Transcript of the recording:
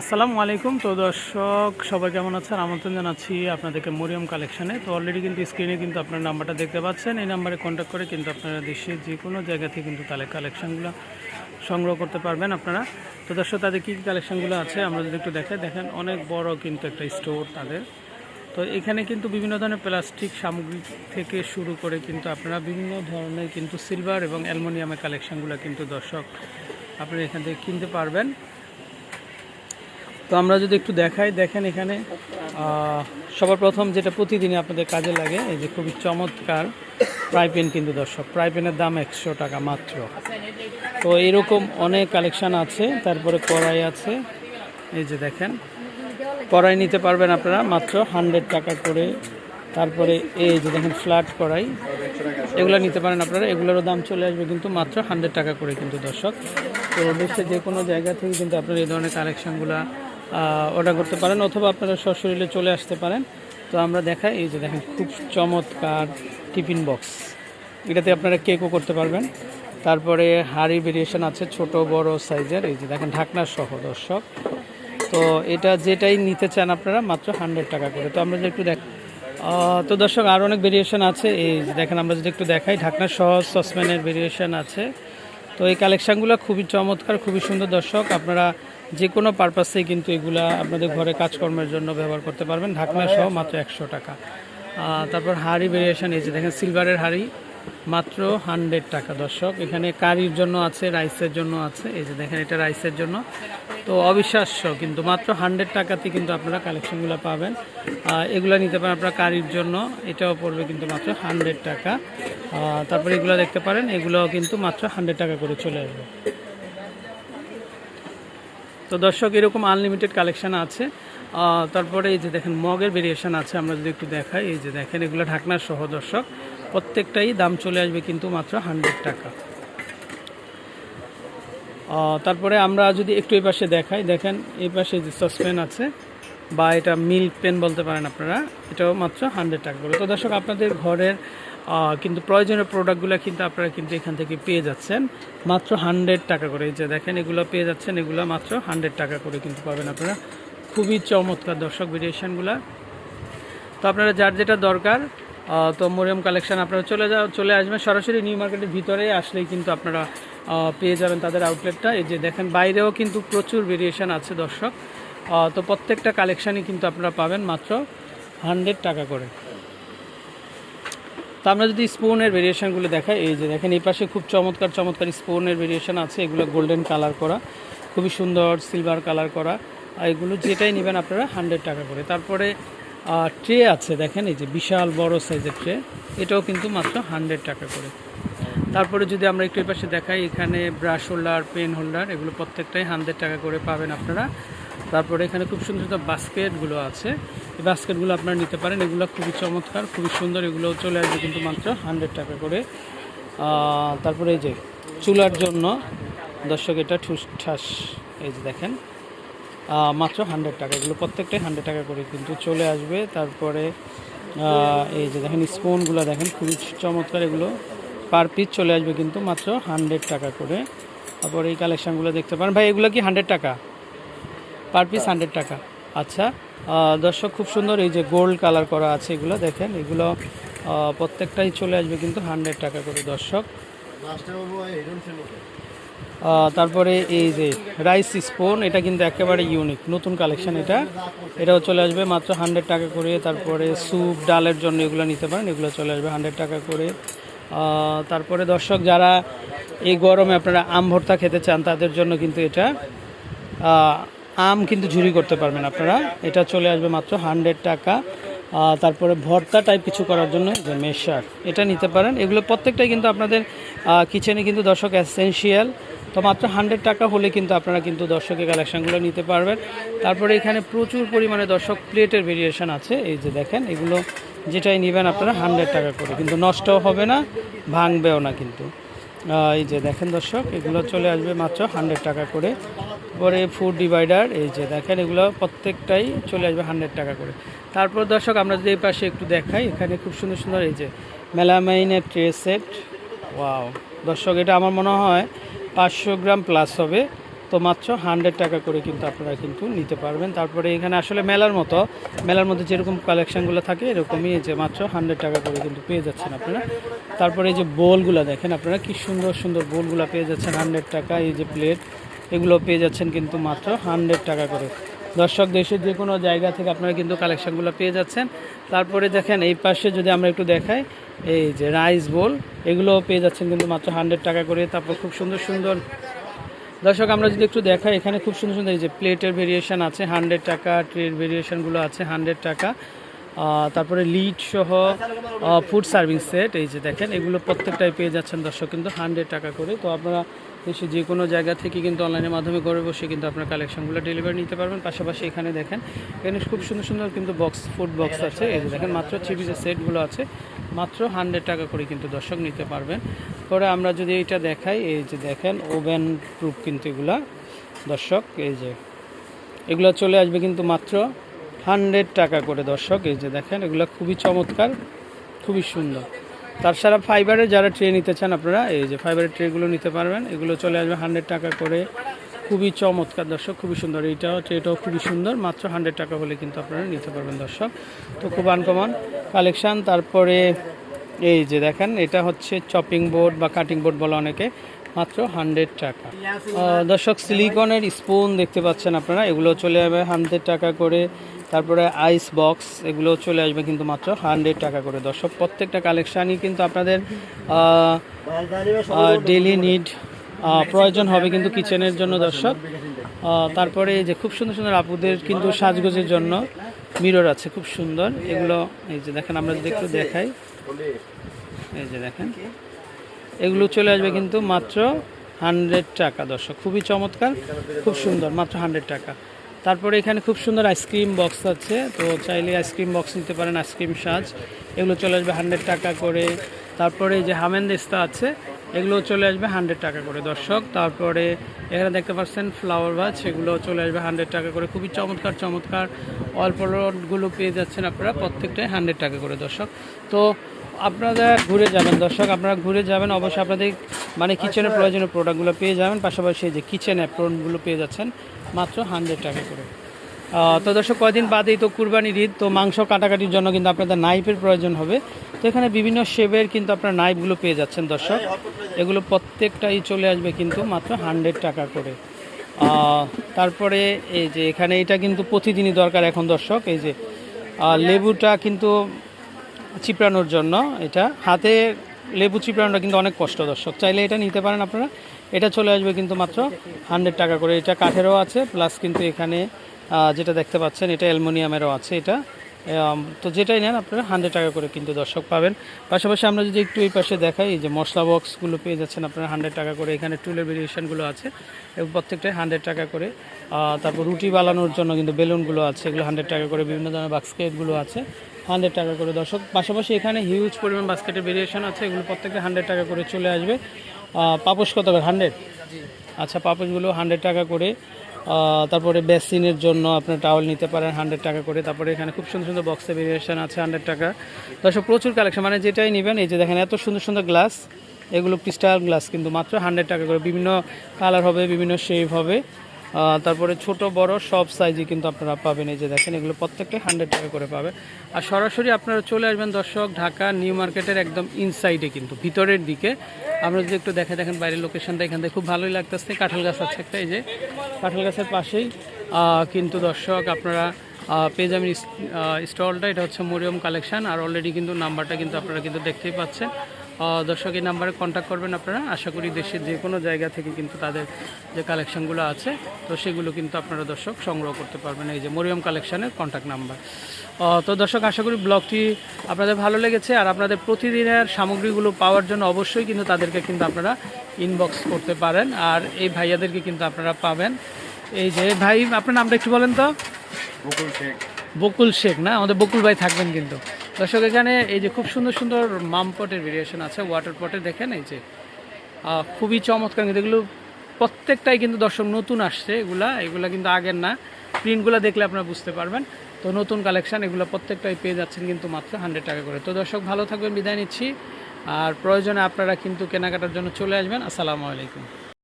আসসালামু আলাইকুম। তো দর্শক, সবাই কেমন আছেন? আমন্ত্রণ জানাচ্ছি আপনাদেরকে মরিয়ম কালেকশানে। তো অলরেডি কিন্তু স্ক্রিনে কিন্তু আপনার নাম্বারটা দেখতে পাচ্ছেন। এই নাম্বারে কন্ট্যাক্ট করে কিন্তু আপনারা দেশের যে কোনো জায়গা থেকে কিন্তু তাহলে কালেকশানগুলো সংগ্রহ করতে পারবেন আপনারা। তো দর্শক, তাদের কী কী কালেকশানগুলো আছে আমরা যদি একটু দেখে দেখেন, অনেক বড় কিন্তু একটা স্টোর তাদের। তো এখানে কিন্তু বিভিন্ন ধরনের প্লাস্টিক সামগ্রী থেকে শুরু করে কিন্তু আপনারা বিভিন্ন ধরনের কিন্তু সিলভার এবং অ্যালুমিনিয়ামের কালেকশানগুলো কিন্তু দর্শক আপনারা এখান থেকে কিনতে পারবেন। তো আমরা যদি একটু দেখাই, দেখেন এখানে সবার প্রথম যেটা প্রতিদিনই আপনাদের কাজে লাগে, এই যে খুবই চমৎকার ফ্রাই পেন কিন্তু দর্শক। ফ্রাই পেনের দাম একশো টাকা মাত্র। তো এরকম অনেক কালেকশান আছে, তারপরে কড়াই আছে, এই যে দেখেন। কড়াই নিতে পারবেন আপনারা মাত্র হান্ড্রেড টাকা করে। তারপরে এই যে দেখেন ফ্ল্যাট কড়াই, এগুলো নিতে পারেন আপনারা। এগুলোরও দাম চলে আসবে কিন্তু মাত্র হান্ড্রেড টাকা করে কিন্তু দর্শক। তো দেশে যে কোনো জায়গা থেকে কিন্তু আপনারা এই ধরনের কালেকশানগুলো অর্ডার করতে পারেন অথবা আপনারা সশরীরে চলে আসতে পারেন। তো আমরা দেখাই, এই যে দেখেন, খুব চমৎকার টিফিন বক্স এটাতে আপনারা কেকও করতে পারবেন। তারপরে হাড়ি ভেরিয়েশন আছে ছোট, বড় সাইজের এই যে দেখেন, ঢাকনা সহ, দর্শক। তো এটা যেটাই নিতে চান আপনারা, মাত্র হান্ড্রেড টাকা করে। তো আমরা যদি একটু দেখ তো দর্শক, আর অনেক ভেরিয়েশন আছে। এই যে দেখেন, আমরা যদি একটু দেখাই, ঢাকনা সহ সসম্যানের ভেরিয়েশন আছে। তো এই কালেকশানগুলো খুবই চমৎকার, খুবই সুন্দর দর্শক। আপনারা যে কোনো পারপাসেই কিন্তু এগুলা আপনাদের ঘরে কাজকর্মের জন্য ব্যবহার করতে পারবেন। ঢাকনা সহ মাত্র একশো টাকা। তারপর হাড়ি ভেরিয়েশন এই যে দেখেন সিলভারের হাড়ি, মাত্র হান্ড্রেড টাকা দর্শক। এখানে কারির জন্য আছে রাইসের জন্য আছে। এই যে দেখেন, এটা রাইসের জন্য। তো অবিশ্বাস্য কিন্তু, মাত্র হান্ড্রেড টাকাতে কিন্তু আপনারা কালেকশনগুলো পাবেন। এগুলো নিতে পারেন আপনারা কারির জন্য। এটাও পড়বে কিন্তু মাত্র হান্ড্রেড টাকা। তারপরে এগুলো দেখতে পারেন এগুলো কিন্তু মাত্র হান্ড্রেড টাকা করে চলে আসবে। তো দর্শক, এরকম আনলিমিটেড কালেকশন আছে। তারপরে এই যে দেখেন, মগের ভেরিয়েশন আছে, আমরা যদি একটু দেখাই। এই যে দেখেন, এগুলো ঢাকনার সহ দর্শক। প্রত্যেকটাই দাম চলে আসবে কিন্তু মাত্র হান্ড্রেড টাকা। তারপরে আমরা যদি একটু এই পাশে দেখাই, দেখেন, এই পাশে যে সসপেন আছে, বা এটা মিল্ক পেন বলতে পারেন আপনারা, এটাও মাত্র হান্ড্রেড টাকা করে। তো দর্শক, আপনাদের ঘরের কিন্তু প্রয়োজনীয় প্রোডাক্টগুলো কিন্তু আপনারা কিন্তু এখান থেকে পেয়ে যাচ্ছেন। মাত্র হান্ড্রেড টাকা করে। এই যে দেখেন, এগুলো পেয়ে যাচ্ছেন, এগুলো মাত্র হান্ড্রেড টাকা করে কিন্তু পাবেন আপনারা। খুবই চমৎকার দর্শক ভেরিয়েশনগুলো তো আপনারা যার যেটা দরকার তো মরিয়ম কালেকশান আপনারা চলে যাও, চলে আসবেন। সরাসরি নিউ মার্কেটের ভিতরে আসলেই কিন্তু আপনারা পেয়ে যাবেন তাদের আউটলেটটা এই যে দেখেন, বাইরেও কিন্তু প্রচুর ভেরিয়েশান আছে দর্শক। তো প্রত্যেকটা কালেকশানই কিন্তু আপনারা পাবেন মাত্র হান্ড্রেড টাকা করে। তো আমরা যদি স্পুনের ভেরিয়েশনগুলো দেখাই, এই যে দেখেন, এই পাশে খুব চমৎকার চমৎকার স্পুনের ভেরিয়েশন আছে। এগুলো গোল্ডেন কালার করা, খুবই সুন্দর সিলভার কালার করা। আর এগুলো যেটাই নেবেন আপনারা হান্ড্রেড টাকা করে। তারপরে ট্রে আছে, দেখেন, এই যে বিশাল বড় সাইজের ট্রে এটাও কিন্তু মাত্র হান্ড্রেড টাকা করে। তারপরে যদি আমরা একটু এই পাশে দেখাই, এখানে ব্রাশ হোল্ডার পেন হোল্ডার এগুলো প্রত্যেকটাই হান্ড্রেড টাকা করে পাবেন আপনারা। তারপরে এখানে খুব সুন্দর সুন্দর বাস্কেটগুলো আছে। এই বাস্কেটগুলো আপনারা নিতে পারেন। এগুলো খুবই চমৎকার, খুবই সুন্দর। এগুলো চলে আসবে কিন্তু মাত্র হান্ড্রেড টাকা করে। তারপরে এই যে চুলার জন্য, দর্শক, এটা ঠুস ঠাস, এই যে দেখেন। মাত্র হান্ড্রেড টাকা। এগুলো প্রত্যেকটাই হান্ড্রেড টাকা করে কিন্তু চলে আসবে। তারপরে এই যে দেখেন স্পুনগুলো দেখেন, খুবই চমৎকার এগুলো। পার পিস চলে আসবে কিন্তু মাত্র হান্ড্রেড টাকা করে। তারপরে এই কালেকশানগুলো দেখতে পারেন। ভাই, এগুলো কি হান্ড্রেড টাকা? পার পিস হান্ড্রেড টাকা। আচ্ছা। দর্শক, খুব সুন্দর এই যে গোল্ড কালার করা আছে এগুলো, দেখেন, এগুলো প্রত্যেকটাই চলে আসবে কিন্তু হান্ড্রেড টাকা করে, দর্শক। তারপরে এই যে রাইস স্পুন এটা কিন্তু একেবারে ইউনিক নতুন কালেকশন এটা। এটাও চলে আসবে মাত্র হান্ড্রেড টাকা করে, তারপরে স্যুপ ডালের জন্য এগুলো নিতে পারেন, এগুলো চলে আসবে হান্ড্রেড টাকা করে। তারপরে দর্শক, যারা এই গরমে আপনারা আম ভর্তা খেতে চান, তাদের জন্য কিন্তু এটা। আম কিন্তু ঝুরি করতে পারবেন আপনারা। এটা চলে আসবে মাত্র হান্ড্রেড টাকা। তারপরে ভর্তা টাইপ কিছু করার জন্য যে মেশার, এটা নিতে পারেন। এগুলো প্রত্যেকটাই কিন্তু আপনাদের কিচেনে কিন্তু দর্শক অ্যাসেন্সিয়াল তো মাত্র হান্ড্রেড টাকা হলে কিন্তু আপনারা কিন্তু দর্শকের কালেকশানগুলো নিতে পারবেন। তারপরে এখানে প্রচুর পরিমাণে দর্শক প্লেটের ভেরিয়েশন আছে। এই যে দেখেন, এগুলো যেটাই নেবেন আপনারা হান্ড্রেড টাকা করে। কিন্তু নষ্টও হবে না, ভাঙবেও না কিন্তু। এই যে দেখেন দর্শক, এগুলো চলে আসবে মাত্র হান্ড্রেড টাকা করে। পরে ফুড ডিভাইডার এই যে দেখেন, এগুলো প্রত্যেকটাই চলে আসবে হান্ড্রেড টাকা করে। তারপর দর্শক, আমরা যদি এই পাশে একটু দেখাই, এখানে খুব সুন্দর সুন্দর এই যে মেলামাইনের ট্রে সেট ওয়াও দর্শক, এটা আমার মনে হয় পাঁচশো গ্রাম প্লাস হবে। তো মাত্র হান্ড্রেড টাকা করে কিন্তু আপনারা কিন্তু নিতে পারবেন। তারপরে এখানে আসলে মেলার মতো, মেলার মধ্যে যেরকম কালেকশানগুলো থাকে, এরকমই যে মাত্র হান্ড্রেড টাকা করে কিন্তু পেয়ে যাচ্ছেন আপনারা। তারপরে এই যে বোলগুলো দেখেন আপনারা, কি সুন্দর সুন্দর বোলগুলো পেয়ে যাচ্ছেন হান্ড্রেড টাকা, এই যে প্লেট এগুলো পেয়ে যাচ্ছেন কিন্তু মাত্র হান্ড্রেড টাকা করে। দর্শক, দেশের যে কোনো জায়গা থেকে আপনারা কিন্তু কালেকশানগুলো পেয়ে যাচ্ছেন। তারপরে দেখেন, এই পাশে যদি আমরা একটু দেখাই, এই যে রাইস বোল এগুলো পেয়ে যাচ্ছেন কিন্তু মাত্র হান্ড্রেড টাকা করে। তারপর খুব সুন্দর সুন্দর দর্শক, আমরা যদি একটু দেখাই, এখানে খুব সুন্দর সুন্দর এই যে প্লেটের ভেরিয়েশান আছে হান্ড্রেড টাকা ট্রের ভেরিয়েশানগুলো আছে হান্ড্রেড টাকা। তারপরে লিড সহ ফুড সার্ভিং সেট এই যে দেখেন, এগুলো প্রত্যেকটাই পেয়ে যাচ্ছেন দর্শক, কিন্তু হান্ড্রেড টাকা করে। তো আপনারা দেশে যে কোনো জায়গা থেকে কিন্তু অনলাইনের মাধ্যমে ঘরে বসে কিন্তু আপনার কালেকশনগুলো ডেলিভারি নিতে পারবেন। পাশাপাশি এখানে দেখেন, এখানে খুব সুন্দর সুন্দর কিন্তু বক্স, ফুড বক্স আছে। এই যে দেখেন, মাত্র থ্রি পিসের সেটগুলো আছে। মাত্র হান্ড্রেড টাকা করে কিন্তু দর্শক নিতে পারবেন। পরে আমরা যদি এইটা দেখাই, এই যে দেখেন, ওভেন প্রুফ কিন্তু এগুলা। দর্শক, এই যে এগুলো চলে আসবে কিন্তু মাত্র হান্ড্রেড টাকা করে দর্শক। এই যে দেখেন, এগুলো খুবই চমৎকার, খুবই সুন্দর। সারা ফাইবারের যারা ট্রে নিতে চান আপনারা, এই যে ফাইবারের ট্রেগুলো নিতে পারবেন, এগুলো চলে আসবে হান্ড্রেড টাকা করে। খুবই চমৎকার দর্শক, খুবই সুন্দর। এইটাও ট্রেটাও খুবই সুন্দর, মাত্র হান্ড্রেড টাকা হলে কিন্তু আপনারা নিতে পারবেন দর্শক। তো খুব আনকমন কালেকশান তারপরে, এই যে দেখেন, এটা হচ্ছে চপিং বোর্ড বা কাটিং বোর্ড বলে অনেকে। মাত্র হান্ড্রেড টাকা। দর্শক, সিলিকনের স্পুন দেখতে পাচ্ছেন আপনারা, এগুলো চলে যাবে হান্ড্রেড টাকা করে। তারপরে আইস বক্স এগুলো চলে আসবে কিন্তু মাত্র হান্ড্রেড টাকা করে। দর্শক, প্রত্যেকটা কালেকশানই কিন্তু আপনাদের ডেলি নিড প্রয়োজন হবে কিন্তু কিচেনের জন্য দর্শক। তারপরে যে খুব সুন্দর সুন্দর আপুদের কিন্তু সাজগোজের জন্য মিরর আছে, খুব সুন্দর। এগুলো, এই যে দেখেন, আমরা যদি একটু দেখাই। এই যে দেখেন। এগুলো চলে আসবে কিন্তু মাত্র হান্ড্রেড টাকা, দর্শক। খুবই চমৎকার, খুব সুন্দর, মাত্র হান্ড্রেড টাকা। তারপরে এখানে খুব সুন্দর আইসক্রিম বক্স আছে, তো চাইলে আইসক্রিম বক্স নিতে পারেন, আইসক্রিম সাজ। এগুলো চলে আসবে হান্ড্রেড টাকা করে। তারপরে যে হামেনদেস্তা আছে এগুলো চলে আসবে হান্ড্রেড টাকা করে, দর্শক। তারপরে এখানে দেখতে পাচ্ছেন ফ্লাওয়ার ভাজ সেগুলো চলে আসবে হান্ড্রেড টাকা করে। খুবই চমৎকার চমৎকার। অল্প রডগুলো পেয়ে যাচ্ছেন আপনারা প্রত্যেকটাই হান্ড্রেড টাকা করে, দর্শক। তো আপনারা ঘুরে যাবেন দর্শক আপনারা ঘুরে যাবেন অবশ্যই আপনাদের মানে কিচেনের প্রয়োজনীয় প্রোডাক্টগুলো পেয়ে যাবেন পাশাপাশি এই যে কিচেন অ্যাপ্রনগুলো পেয়ে যাচ্ছেন মাত্র হান্ড্রেড টাকা করে। তো দর্শক কয়দিন বাদেই তো কুরবানির ঈদ তো মাংস কাটাকাটির জন্য কিন্তু আপনাদের নাইফের প্রয়োজন হবে। তো এখানে বিভিন্ন শেপের কিন্তু আপনার নাইফগুলো পেয়ে যাচ্ছেন দর্শক। এগুলো প্রত্যেকটাই চলে আসবে কিন্তু মাত্র হান্ড্রেড টাকা করে। তারপরে এই যে এখানে এটা কিন্তু প্রতিদিনই দরকার এখন দর্শক। এই যে লেবুটা কিন্তু চিপড়ানোর জন্য এটা। হাতে লেবু চিপড়ানোটা কিন্তু অনেক কষ্ট, দর্শক। চাইলে এটা নিতে পারেন আপনারা। এটা চলে আসবে কিন্তু মাত্র হান্ড্রেড টাকা করে। এটা কাঠেরও আছে প্লাস কিন্তু এখানে যেটা দেখতে পাচ্ছেন, এটা অ্যালমোনিয়ামেরও আছে এটা। তো যেটাই নেন আপনারা হান্ড্রেড টাকা করে কিন্তু দর্শক পাবেন। পাশাপাশি আমরা যদি একটু এই পাশে দেখাই যে মশলা বক্সগুলো পেয়ে যাচ্ছেন আপনারা হান্ড্রেড টাকা করে। এখানে টুলের ভেরিয়েশনগুলো আছে, এবং প্রত্যেকটাই হান্ড্রেড টাকা করে। তারপর রুটি বানানোর জন্য কিন্তু বেলুনগুলো আছে, এগুলো হান্ড্রেড টাকা করে। বিভিন্ন ধরনের বাস্কেটগুলো আছে। হান্ড্রেড টাকা করে। দর্শক পাশাপাশি এখানে হিউজ পরিমাণ বাস্কেটের ভেরিয়েশন আছে। এগুলো প্রত্যেকটা হান্ড্রেড টাকা করে চলে আসবে। পাপোশ কত করে? হান্ড্রেড আচ্ছা পাপোশগুলো হান্ড্রেড টাকা করে। তারপরে বেসিনের জন্য আপনার টাওয়াল নিতে পারেন হান্ড্রেড টাকা করে। তারপরে এখানে খুব সুন্দর সুন্দর বক্সের ভেরিয়েশন আছে হান্ড্রেড টাকা। দর্শক প্রচুর কালেকশন মানে যেটাই নেবেন এই যে দেখেন এত সুন্দর সুন্দর গ্লাস এগুলো ক্রিস্টাল গ্লাস কিন্তু মাত্র হান্ড্রেড টাকা করে। বিভিন্ন কালার হবে বিভিন্ন শেপ হবে। তারপরে ছোট, বড় সব সাইজে কিন্তু আপনারা পাবেন। এই যে দেখেন, এগুলো প্রত্যেকটাই হান্ড্রেড টাকা করে পাবে। আর সরাসরি আপনারা চলে আসবেন দর্শক, ঢাকা, নিউ মার্কেটের একদম ইনসাইডে কিন্তু, ভিতরের দিকে। আমরা যদি একটু দেখে দেখেন বাইরের লোকেশনটা এখান থেকে খুব ভালোই লাগতেছে। কাঁঠাল গাছ আছে একটা, এই যে কাঁঠাল গাছের পাশেই। কিন্তু দর্শক, আপনারা পেয়ে যাবেন স্টলটা। এটা হচ্ছে মরিয়ম কালেকশন। আর অলরেডি কিন্তু নাম্বারটা কিন্তু আপনারা কিন্তু দেখতেই পাচ্ছেন। দর্শক এই নাম্বারে কন্ট্যাক্ট করবেন আপনারা। আশা করি দেশের যে কোনো জায়গা থেকে কিন্তু তাদের যে কালেকশনগুলো আছে তো সেগুলো কিন্তু আপনারা দর্শক সংগ্রহ করতে পারবেন। এই যে মরিয়ম কালেকশানের কন্ট্যাক্ট নাম্বার তো দর্শক আশা করি ব্লগটি আপনাদের ভালো লেগেছে। আর আপনাদের প্রতিদিনের সামগ্রীগুলো পাওয়ার জন্য অবশ্যই কিন্তু তাদেরকে কিন্তু আপনারা ইনবক্স করতে পারেন। আর এই ভাইয়াদেরকে কিন্তু আপনারা পাবেন। এই যে ভাই আপনার নামটা একটু বলেন তো। বকুল শেখ। বকুল শেখ না? আমাদের বকুল ভাই থাকবেন কিন্তু। দর্শক, এখানে এই যে খুব সুন্দর সুন্দর মাম পটের ভেরিয়েশন আছে ওয়াটার পটে দেখেন এই যে খুবই চমৎকার কিন্তু এগুলো প্রত্যেকটাই কিন্তু দর্শক নতুন আসছে, এগুলা এগুলা কিন্তু আগের না প্রিন্টগুলো দেখলে আপনারা বুঝতে পারবেন। তো নতুন কালেকশন এগুলো প্রত্যেকটাই পেয়ে যাচ্ছেন কিন্তু মাত্র হান্ড্রেড টাকা করে। তো দর্শক, ভালো থাকবেন, বিদায় নিচ্ছি। আর প্রয়োজনে আপনারা কিন্তু কেনাকাটার জন্য চলে আসবেন। আসসালামু আলাইকুম।